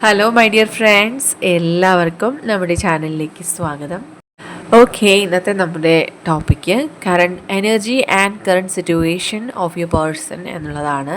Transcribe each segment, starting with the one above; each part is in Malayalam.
ഹലോ മൈ ഡിയർ ഫ്രണ്ട്സ് എല്ലാവർക്കും നമ്മുടെ ചാനലിലേക്ക് സ്വാഗതം. ഓക്കെ ഇന്നത്തെ നമ്മുടെ topic current energy and current situation of you person എന്നുള്ളതാണ്.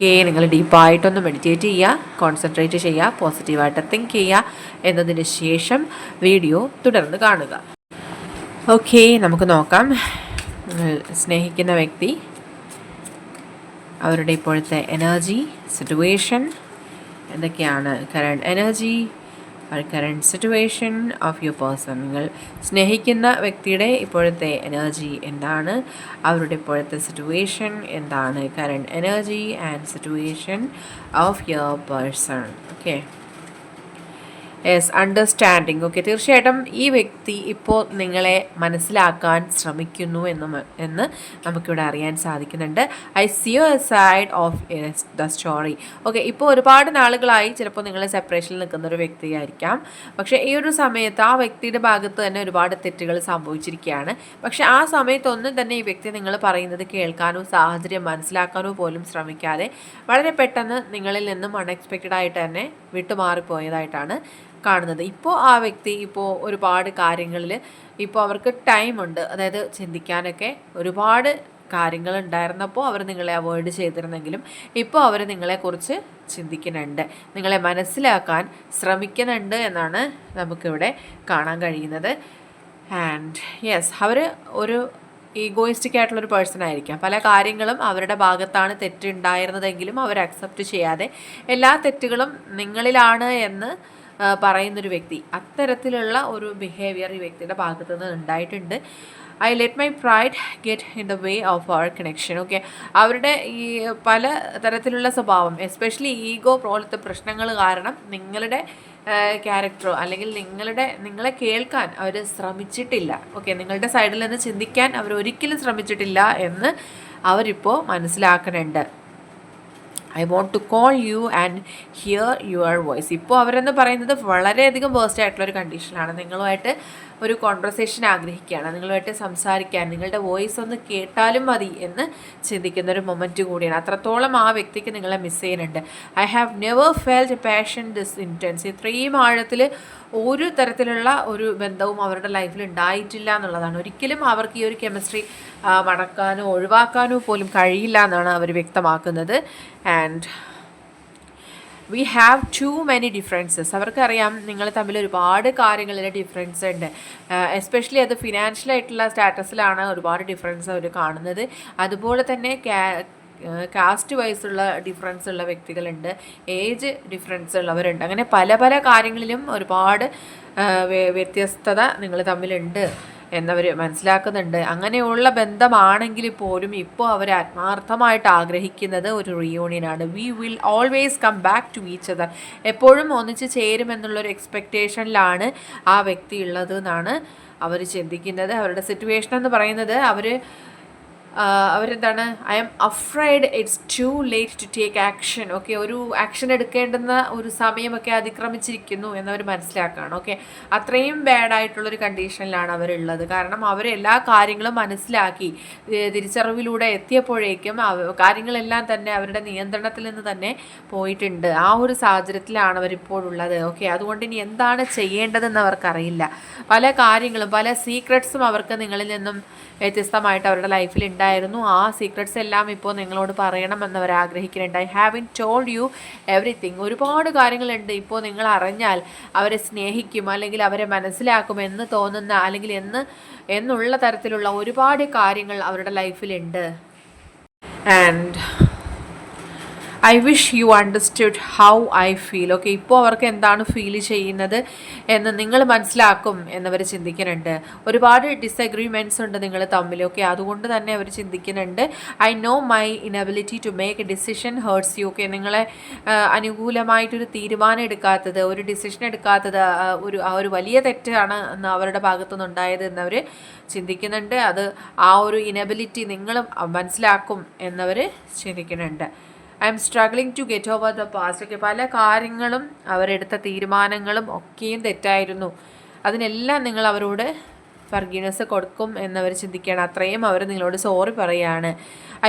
ഓക്കെ നിങ്ങൾ ഡീപ്പായിട്ടൊന്ന് മെഡിറ്റേറ്റ് ചെയ്യുക കോൺസെൻട്രേറ്റ് ചെയ്യുക പോസിറ്റീവായിട്ട് തിങ്ക് ചെയ്യുക എന്നതിന് ശേഷം വീഡിയോ തുടർന്ന് കാണുക. ഓക്കെ നമുക്ക് നോക്കാം. സ്നേഹിക്കുന്ന വ്യക്തി അവരുടെ ഇപ്പോഴത്തെ എനർജി സിറ്റുവേഷൻ എന്തൊക്കെയാണ്? Current energy current situation of your person നിങ്ങൾ സ്നേഹിക്കുന്ന വ്യക്തിയുടെ ഇപ്പോഴത്തെ എനർജി എന്താണ്? അവരുടെ ഇപ്പോഴത്തെ സിറ്റുവേഷൻ എന്താണ്? Current energy and situation of your person okay yes understanding okay തീർച്ചയായിട്ടും ഈ വ്യക്തി ഇപ്പോൾ നിങ്ങളെ മനസ്സിലാക്കാൻ ശ്രമിക്കുന്നു എന്ന് എന്ന് നമുക്കിവിടെ അറിയാൻ സാധിക്കുന്നുണ്ട്. I see you a side of the story okay ഇപ്പോൾ ഒരുപാട് നാളുകളായി ചിലപ്പോൾ നിങ്ങൾ സെപ്പറേഷനിൽ നിൽക്കുന്ന ഒരു വ്യക്തിയായിരിക്കാം. പക്ഷേ ഈ ഒരു സമയത്ത് ആ വ്യക്തിയുടെ ഭാഗത്ത് തന്നെ ഒരുപാട് തെറ്റുകൾ സംഭവിച്ചിരിക്കുകയാണ്. പക്ഷേ ആ സമയത്തൊന്നും തന്നെ ഈ വ്യക്തി നിങ്ങൾ പറയുന്നത് കേൾക്കാനോ സാഹചര്യം മനസ്സിലാക്കാനോ പോലും ശ്രമിക്കാതെ വളരെ പെട്ടെന്ന് നിങ്ങളിൽ നിന്നും അൺഎക്സ്പെക്റ്റഡ് ആയിട്ട് തന്നെ വിട്ടുമാറിപ്പോയതായിട്ടാണ് കാണുന്നത്. ഇപ്പോൾ ആ വ്യക്തി ഇപ്പോൾ ഒരുപാട് കാര്യങ്ങളിൽ ഇപ്പോൾ അവർക്ക് ടൈമുണ്ട് അതായത് ചിന്തിക്കാനൊക്കെ ഒരുപാട് കാര്യങ്ങൾ ഉണ്ടായിരുന്നപ്പോൾ അവർ നിങ്ങളെ അവോയ്ഡ് ചെയ്തിരുന്നെങ്കിലും ഇപ്പോൾ അവർ നിങ്ങളെക്കുറിച്ച് ചിന്തിക്കുന്നുണ്ട്. നിങ്ങളെ മനസ്സിലാക്കാൻ ശ്രമിക്കുന്നുണ്ട് എന്നാണ് നമുക്കിവിടെ കാണാൻ കഴിയുന്നത്. ആൻഡ് യെസ് അവർ ഒരു ഈഗോയിസ്റ്റിക് ആയിട്ടുള്ളൊരു പേഴ്സൺ ആയിരിക്കാം. പല കാര്യങ്ങളും അവരുടെ ഭാഗത്താണ് തെറ്റുണ്ടായിരുന്നതെങ്കിലും അവർ അക്സെപ്റ്റ് ചെയ്യാതെ എല്ലാ തെറ്റുകളും നിങ്ങളിലാണ് എന്ന് പറയുന്നൊരു വ്യക്തി. അത്തരത്തിലുള്ള ഒരു ബിഹേവിയർ ഈ വ്യക്തിയുടെ ഭാഗത്തു നിന്ന് ഉണ്ടായിട്ടുണ്ട്. I let my pride get in the way of our connection okay അവരുടെ ഈ പല തരത്തിലുള്ള സ്വഭാവം എസ്പെഷ്യലി ഈഗോ പോലത്തെ പ്രശ്നങ്ങൾ കാരണം നിങ്ങളുടെ ക്യാരക്ടറോ അല്ലെങ്കിൽ നിങ്ങളുടെ നിങ്ങളെ കേൾക്കാൻ അവർ ശ്രമിച്ചിട്ടില്ല ഓക്കെ നിങ്ങളുടെ സൈഡിൽ നിന്ന് ചിന്തിക്കാൻ അവർ ഒരിക്കലും ശ്രമിച്ചിട്ടില്ല എന്ന് അവരിപ്പോൾ മനസ്സിലാക്കുന്നുണ്ട്. I want to call you and hear your voice ഇപ്പോൾ അവരെന്ന് പറയുന്നത് വളരെയധികം വേസ്റ്റ് ആയിട്ടുള്ള ഒരു കണ്ടീഷനാണ് നിങ്ങളുമായിട്ട് ഒരു കോൺവെർസേഷൻ ആഗ്രഹിക്കുകയാണ്. നിങ്ങളുമായിട്ട് സംസാരിക്കാൻ നിങ്ങളുടെ വോയിസ് ഒന്ന് കേട്ടാലും മതി എന്ന് ചിന്തിക്കുന്ന ഒരു മൊമെന്റ് കൂടിയാണ്. അത്രത്തോളം ആ വ്യക്തിക്ക് നിങ്ങളെ മിസ് ചെയ്യുന്നുണ്ട്. I have never felt passion this intense ഇത്രയും ആഴത്തിൽ ഒരു തരത്തിലുള്ള ഒരു ബന്ധവും അവരുടെ ലൈഫിൽ ഉണ്ടായിട്ടില്ല എന്നുള്ളതാണ്. ഒരിക്കലും അവർക്ക് ഈ ഒരു കെമിസ്ട്രി മടക്കാനോ ഒഴിവാക്കാനോ പോലും കഴിയില്ല എന്നാണ് അവർ വ്യക്തമാക്കുന്നത്. And we have too many differences അവർക്കറിയാം നിങ്ങൾ തമ്മിൽ ഒരുപാട് കാര്യങ്ങളിൽ ഡിഫറൻസ് ഉണ്ട്. എസ്പെഷ്യലി അത് ഫിനാൻഷ്യൽ ആയിട്ടുള്ള സ്റ്റാറ്റസിലാണ് ഒരുപാട് ഡിഫറൻസ് അവർ കാണുന്നത്. അതുപോലെ തന്നെ കാസ്റ്റ് വൈസുള്ള ഡിഫറൻസ് ഉള്ള വ്യക്തികളുണ്ട്. ഏജ് ഡിഫറൻസ് ഉള്ളവരുണ്ട്. അങ്ങനെ പല പല കാര്യങ്ങളിലും ഒരുപാട് വ്യത്യസ്തത നിങ്ങൾ തമ്മിലുണ്ട്. എന്നവർ മനസ്സിലാക്കുന്നുണ്ട്. അങ്ങനെയുള്ള ബന്ധമാണെങ്കിൽ പോലും ഇപ്പോൾ അവർ ആത്മാർത്ഥമായിട്ട് ആഗ്രഹിക്കുന്നത് ഒരു റിയൂണിയനാണ് we will always come back to each other എപ്പോഴും ഒന്നിച്ച് ചേരുമെന്നുള്ളൊരു എക്സ്പെക്റ്റേഷനിലാണ് ആ വ്യക്തി ഉള്ളത് എന്നാണ് അവർ ചിന്തിക്കുന്നത്. അവരുടെ സിറ്റുവേഷൻ എന്ന് പറയുന്നത് അവർ അവരെന്താണ്? I'm afraid it's too late to take action okay ഒരു ആക്ഷൻ എടുക്കേണ്ടുന്ന ഒരു സമയമൊക്കെ അതിക്രമിച്ചിരിക്കുന്നു എന്നവർ മനസ്സിലാക്കുകയാണ് ഓക്കെ അത്രയും ബാഡായിട്ടുള്ളൊരു കണ്ടീഷനിലാണ് അവരുള്ളത്. കാരണം അവരെല്ലാ കാര്യങ്ങളും മനസ്സിലാക്കി. തിരിച്ചറിവിലൂടെ എത്തിയപ്പോഴേക്കും കാര്യങ്ങളെല്ലാം തന്നെ അവരുടെ നിയന്ത്രണത്തിൽ നിന്ന് തന്നെ പോയിട്ടുണ്ട്. ആ ഒരു സാഹചര്യത്തിലാണ് അവരിപ്പോഴുള്ളത്. ഓക്കെ അതുകൊണ്ട് ഇനി എന്താണ് ചെയ്യേണ്ടതെന്ന് അവർക്കറിയില്ല. പല കാര്യങ്ങളും പല സീക്രട്സും അവർക്ക് നിങ്ങളിൽ നിന്നും വ്യത്യസ്തമായിട്ട് അവരുടെ ലൈഫിൽ ഉണ്ടായിരുന്നു. ആ സീക്രട്സ് എല്ലാം ഇപ്പോൾ നിങ്ങളോട് പറയണമെന്ന് അവർ ആഗ്രഹിക്കുന്നുണ്ട് I have in told you everything ഒരുപാട് കാര്യങ്ങളുണ്ട് ഇപ്പോൾ നിങ്ങൾ അറിഞ്ഞാൽ അവരെ സ്നേഹിക്കും അല്ലെങ്കിൽ അവരെ മനസ്സിലാക്കും എന്ന് തോന്നുന്ന അല്ലെങ്കിൽ എന്ന് എന്നുള്ള തരത്തിലുള്ള ഒരുപാട് കാര്യങ്ങൾ അവരുടെ ലൈഫിലുണ്ട് and I wish you understood how I feel okay ഇപ്പോൾ അവർക്ക് എന്താണ് ഫീൽ ചെയ്യുന്നത് എന്ന് നിങ്ങൾ മനസ്സിലാക്കും എന്നവർ ചിന്തിക്കുന്നുണ്ട്. ഒരുപാട് ഡിസഗ്രിമെന്റ്സ് ഉണ്ട് നിങ്ങൾ തമ്മിൽ. ഓക്കെ അതുകൊണ്ട് തന്നെ അവർ ചിന്തിക്കുന്നുണ്ട്. I know my inability to make a decision hurts you okay നിങ്ങളെ അനുകൂലമായിട്ടൊരു തീരുമാനം എടുക്കാത്തത് ഒരു ഡിസിഷൻ എടുക്കാത്തത് ഒരു ആ ഒരു വലിയ തെറ്റാണ് എന്ന് അവരുടെ ഭാഗത്തുനിന്ന് ഉണ്ടായത് എന്നവർ ചിന്തിക്കുന്നുണ്ട്. അത് ആ ഒരു ഇനബിലിറ്റി നിങ്ങളും മനസ്സിലാക്കും എന്നവർ ചിന്തിക്കുന്നുണ്ട്. I'm struggling to get over the past പല കാര്യങ്ങളും അവരെടുത്ത തീരുമാനങ്ങളും ഒക്കെയും തെറ്റായിരുന്നു. അതിനെല്ലാം നിങ്ങൾ അവരോട് ഫർഗീനസ് കൊടുക്കും എന്നവർ ചിന്തിക്കുകയാണ്. അത്രയും അവർ നിങ്ങളോട് സോറി പറയുകയാണ്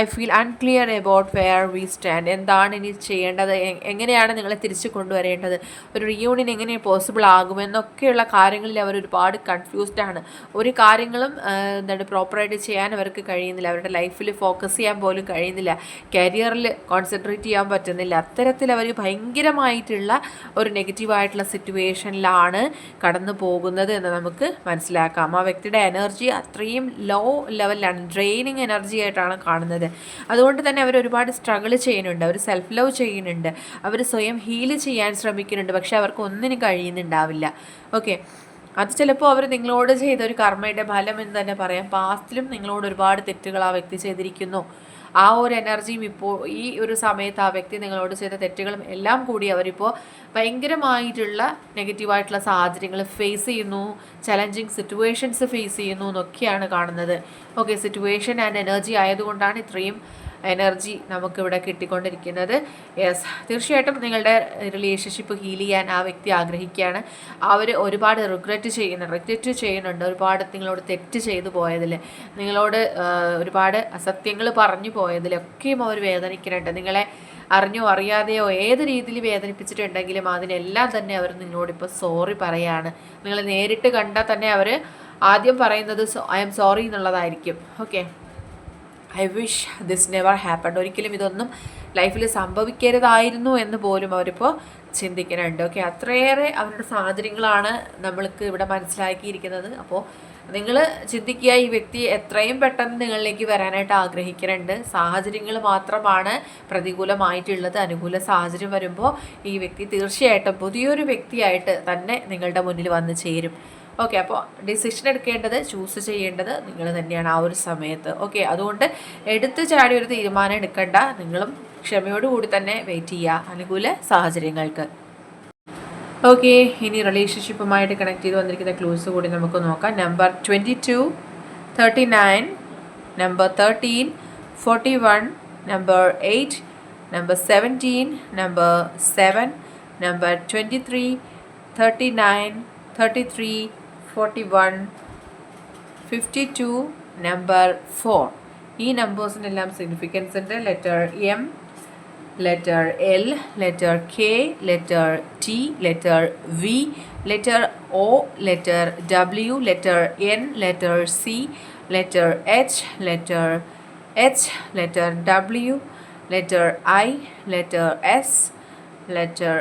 I feel unclear about where we stand എന്താണ് ഇനി ചെയ്യേണ്ടത്? എങ്ങനെയാണ് നിങ്ങളെ തിരിച്ചു കൊണ്ടുവരേണ്ടത്? ഒരു റിയൂണിയൻ എങ്ങനെ പോസിബിൾ ആകുമെന്നൊക്കെയുള്ള കാര്യങ്ങളിൽ അവർ ഒരുപാട് കൺഫ്യൂസ്ഡ് ആണ്. ഒരു കാര്യങ്ങളും എന്താണ് പ്രോപ്പറായിട്ട് ചെയ്യാൻ അവർക്ക് കഴിയുന്നില്ല. അവരുടെ ലൈഫിൽ ഫോക്കസ് ചെയ്യാൻ പോലും കഴിയുന്നില്ല. കരിയറിൽ കോൺസെൻട്രേറ്റ് ചെയ്യാൻ പറ്റുന്നില്ല. അത്തരത്തിൽ അവർ ഭയങ്കരമായിട്ടുള്ള ഒരു നെഗറ്റീവായിട്ടുള്ള സിറ്റുവേഷനിലാണ് കടന്നു പോകുന്നത് എന്ന് നമുക്ക് മനസ്സിലാക്കാം. ആ വ്യക്തിയുടെ എനർജി അത്രയും ലോ ലെവലിലാണ് ഡ്രെയിനിങ് എനർജി ആയിട്ടാണ് കാണുന്നത്. അതുകൊണ്ട് തന്നെ അവർ ഒരുപാട് സ്ട്രഗിൾ ചെയ്യുന്നുണ്ട്. അവർ സെൽഫ് ലവ് ചെയ്യുന്നുണ്ട്. അവർ സ്വയം ഹീൽ ചെയ്യാൻ ശ്രമിക്കുന്നുണ്ട്. പക്ഷേ അവർക്ക് ഒന്നിനും കഴിയുന്നുണ്ടാവില്ല. ഓക്കെ അത് ചിലപ്പോൾ അവർ നിങ്ങളോട് ചെയ്ത ഒരു കർമ്മയുടെ ഫലം എന്ന് തന്നെ പറയാം. പാസ്റ്റിലും നിങ്ങളോട് ഒരുപാട് തെറ്റുകൾ ആ വ്യക്തി ചെയ്തിരിക്കുന്നു. ആ ഒരു എനർജിയും ഇപ്പോൾ ഈ ഒരു സമയത്ത് ആ വ്യക്തി നിങ്ങളോട് ചെയ്ത തെറ്റുകളും എല്ലാം കൂടി അവരിപ്പോൾ ഭയങ്കരമായിട്ടുള്ള നെഗറ്റീവായിട്ടുള്ള സാഹചര്യങ്ങൾ ഫേസ് ചെയ്യുന്നു ചലഞ്ചിങ് സിറ്റുവേഷൻസ് ഫേസ് ചെയ്യുന്നു എന്നൊക്കെയാണ് കാണുന്നത്. ഓക്കെ സിറ്റുവേഷൻ ആൻഡ് എനർജി ആയതുകൊണ്ടാണ് ഇത്രയും എനർജി നമുക്കിവിടെ കിട്ടിക്കൊണ്ടിരിക്കുന്നത്. യെസ് തീർച്ചയായിട്ടും നിങ്ങളുടെ റിലേഷൻഷിപ്പ് ഹീൽ ചെയ്യാൻ ആ വ്യക്തി ആഗ്രഹിക്കുകയാണ്. അവർ ഒരുപാട് റിഗ്രറ്റ് ചെയ്യുന്ന റിഗ്രറ്റ് ചെയ്യുന്നുണ്ട്. ഒരുപാട് നിങ്ങളോട് തെറ്റ് ചെയ്തു പോയതിൽ നിങ്ങളോട് ഒരുപാട് അസത്യങ്ങൾ പറഞ്ഞു പോയതിലൊക്കെയും അവർ വേദനിക്കുന്നുണ്ട്. നിങ്ങളെ അറിഞ്ഞോ അറിയാതെയോ ഏത് രീതിയിൽ വേദനിപ്പിച്ചിട്ടുണ്ടെങ്കിലും അതിനെല്ലാം തന്നെ അവർ നിങ്ങളോടിപ്പോൾ സോറി പറയാണ്. നിങ്ങൾ നേരിട്ട് കണ്ടാൽ തന്നെ അവർ ആദ്യം പറയുന്നത് ഐ എം സോറി എന്നുള്ളതായിരിക്കും. Okay I wish this never happen ഒരിക്കലും ഇതൊന്നും ലൈഫിൽ സംഭവിക്കരുതായിരുന്നു എന്ന് പോലും അവരിപ്പോൾ ചിന്തിക്കുന്നുണ്ട്. ഓക്കെ അത്രയേറെ അവരുടെ സാഹചര്യങ്ങളാണ് നമ്മൾക്ക് ഇവിടെ മനസ്സിലാക്കിയിരിക്കുന്നത്. അപ്പോൾ നിങ്ങൾ ചിന്തിക്കുക ഈ വ്യക്തി എത്രയും പെട്ടെന്ന് നിങ്ങളിലേക്ക് വരാനായിട്ട് ആഗ്രഹിക്കുന്നുണ്ട്. സാഹചര്യങ്ങൾ മാത്രമാണ് പ്രതികൂലമായിട്ടുള്ളത്. അനുകൂല സാഹചര്യം വരുമ്പോൾ ഈ വ്യക്തി തീർച്ചയായിട്ടും പുതിയൊരു വ്യക്തിയായിട്ട് തന്നെ നിങ്ങളുടെ മുന്നിൽ വന്ന് ചേരും. ഓക്കെ അപ്പോൾ ഡിസിഷൻ എടുക്കേണ്ടത് ചൂസ് ചെയ്യേണ്ടത് നിങ്ങൾ തന്നെയാണ് ആ ഒരു സമയത്ത്. ഓക്കെ അതുകൊണ്ട് എടുത്തു ചാടി ഒരു തീരുമാനം എടുക്കണ്ട. നിങ്ങളും ക്ഷമയോടുകൂടി തന്നെ വെയിറ്റ് ചെയ്യുക. അനുകൂല സാഹചര്യങ്ങൾക്ക്. ഓക്കെ ഇനി റിലേഷൻഷിപ്പുമായിട്ട് കണക്ട് ചെയ്ത് വന്നിരിക്കുന്ന ക്ലൂസ് കൂടി നമുക്ക് നോക്കാം. Number twenty two thirty nine number thirteen forty one number eight number seventeen number seven number twenty three thirty nine thirty three forty one fifty two number four ഈ നമ്പേഴ്സിനെല്ലാം സിഗ്നിഫിക്കൻസ് ഉണ്ട് letter M letter L letter K letter T letter V letter O letter W letter N letter C letter H letter H letter W letter I letter S letter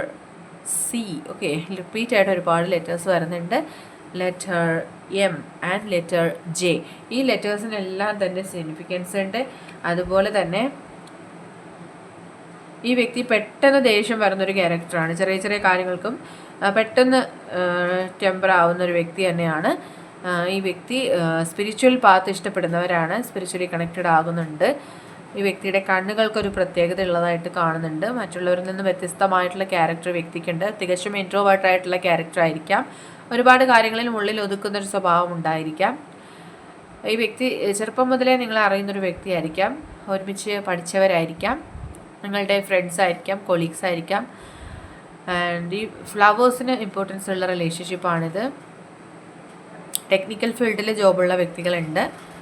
C okay repeat ആയിട്ട് ഒരുപാട് ലെറ്റേഴ്സ് വരുന്നുണ്ട്. Letter M and letter J ഈ ലെറ്റേഴ്സിനെല്ലാം തന്നെ സിഗ്നിഫിക്കൻസ് ഉണ്ട്. അതുപോലെ തന്നെ ഈ വ്യക്തി പെട്ടെന്ന് ദേഷ്യം വരുന്നൊരു ക്യാരക്ടറാണ് ചെറിയ ചെറിയ കാര്യങ്ങൾക്കും പെട്ടെന്ന് ടെമ്പർ ആവുന്ന ഒരു വ്യക്തി തന്നെയാണ്. ഈ വ്യക്തി സ്പിരിച്വൽ പാത്ത് ഇഷ്ടപ്പെടുന്നവരാണ്. സ്പിരിച്വലി കണക്റ്റഡ് ആകുന്നുണ്ട്. ഈ വ്യക്തിയുടെ കണ്ണുകൾക്കൊരു പ്രത്യേകത ഉള്ളതായിട്ട് കാണുന്നുണ്ട്. മറ്റുള്ളവരിൽ നിന്ന് വ്യത്യസ്തമായിട്ടുള്ള ക്യാരക്ടർ വ്യക്തിക്കുണ്ട്. തികച്ചും ഇൻട്രോവേർട്ട് ആയിട്ടുള്ള ക്യാരക്ടർ ആയിരിക്കാം. ഒരുപാട് കാര്യങ്ങളിൽ ഉള്ളിൽ ഒതുക്കുന്ന ഒരു സ്വഭാവം ഉണ്ടായിരിക്കാം. ഈ വ്യക്തി ചെറുപ്പം മുതലേ നിങ്ങളെ അറിയുന്നൊരു വ്യക്തിയായിരിക്കാം. ഒരുമിച്ച് പഠിച്ചവരായിരിക്കാം. നിങ്ങളുടെ ഫ്രണ്ട്സ് ആയിരിക്കാം കൊളീഗ്സ് ആയിരിക്കാം. ആൻഡ് ഈ ഫ്ലവേഴ്സിന് ഇമ്പോർട്ടൻസ് ഉള്ള റിലേഷൻഷിപ്പാണിത് ടെക്നിക്കൽ ഫീൽഡിൽ ജോബുള്ള വ്യക്തികളുണ്ട്.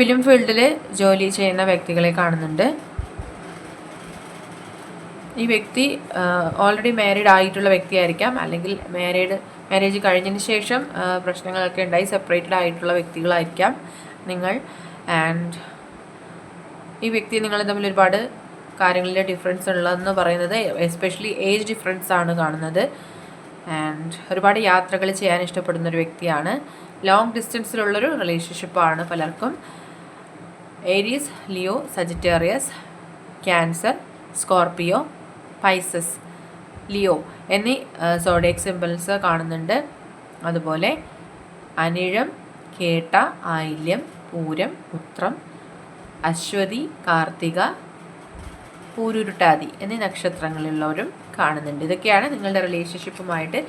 ഫിലിം ഫീൽഡിൽ ജോലി ചെയ്യുന്ന വ്യക്തികളെ കാണുന്നുണ്ട്. ഈ വ്യക്തി ഓൾറെഡി മാരീഡ് ആയിട്ടുള്ള വ്യക്തിയായിരിക്കാം. അല്ലെങ്കിൽ മാരീഡ് മാരേജ് കഴിഞ്ഞതിന് ശേഷം പ്രശ്നങ്ങളൊക്കെ ഉണ്ടായി. സെപ്പറേറ്റഡ് ആയിട്ടുള്ള വ്യക്തികളായിരിക്കാം നിങ്ങൾ. ആൻഡ് ഈ വ്യക്തി നിങ്ങൾ തമ്മിൽ ഒരുപാട് കാര്യങ്ങളിൽ ഡിഫറൻസ് ഉള്ളതെന്ന് പറയുന്നത് എസ്പെഷ്യലി ഏജ് ഡിഫറൻസ് ആണ് കാണുന്നത്. ആൻഡ് ഒരുപാട് യാത്രകൾ ചെയ്യാൻ ഇഷ്ടപ്പെടുന്ന ഒരു വ്യക്തിയാണ്. ലോങ് ഡിസ്റ്റൻസിലുള്ളൊരു റിലേഷൻഷിപ്പാണ് പലർക്കും. Aries Leo Sagittarius Cancer Scorpio Pisces. Leo എന്നീ സോഡിയക് സിമ്പിൾസ് കാണുന്നുണ്ട്. അതുപോലെ അനിഴം കേട്ട ആയില്യം പൂരം ഉത്രം അശ്വതി കാർത്തിക പൂരുരുട്ടാതി എന്നീ നക്ഷത്രങ്ങളിലുള്ളവരും കാണുന്നുണ്ട്. ഇതൊക്കെയാണ് നിങ്ങളുടെ റിലേഷൻഷിപ്പുമായിട്ട്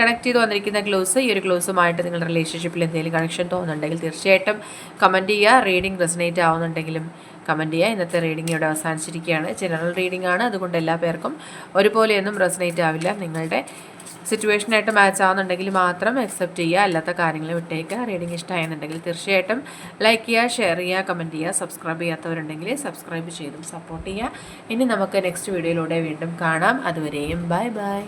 കണക്ട് ചെയ്ത് വന്നിരിക്കുന്ന ക്ലോസ് ഈ ഒരു ക്ലോസുമായിട്ട് നിങ്ങളുടെ റിലേഷൻഷിപ്പിൽ എന്തെങ്കിലും കണക്ഷൻ തോന്നുന്നുണ്ടെങ്കിൽ തീർച്ചയായിട്ടും കമന്റ് ചെയ്യുക. റീഡിംഗ് റെസനേറ്റ് ആവുന്നുണ്ടെങ്കിലും കമന്റ് ചെയ്യുക. ഇന്നത്തെ റീഡിംഗ് ഇവിടെ അവസാനിച്ചിരിക്കുകയാണ്. ജനറൽ റീഡിംഗ് ആണ്. അതുകൊണ്ട് എല്ലാ പേർക്കും ഒരുപോലെയൊന്നും റെസനേറ്റ് ആവില്ല. നിങ്ങളുടെ സിറ്റുവേഷനായിട്ട് മാച്ച് ആവുന്നുണ്ടെങ്കിൽ മാത്രം അക്സെപ്റ്റ് ചെയ്യുക. അല്ലാത്ത കാര്യങ്ങൾ വിട്ടേക്കുക. റീഡിംഗ് ഇഷ്ടമായെന്നുണ്ടെങ്കിൽ തീർച്ചയായിട്ടും ലൈക്ക് ചെയ്യുക ഷെയർ ചെയ്യുക കമന്റ് ചെയ്യുക. സബ്സ്ക്രൈബ് ചെയ്യാത്തവരുണ്ടെങ്കിൽ സബ്സ്ക്രൈബ് ചെയ്തും സപ്പോർട്ട് ചെയ്യുക. ഇനി നമുക്ക് നെക്സ്റ്റ് വീഡിയോയിലൂടെ വീണ്ടും കാണാം. അതുവരെയും ബൈ ബൈ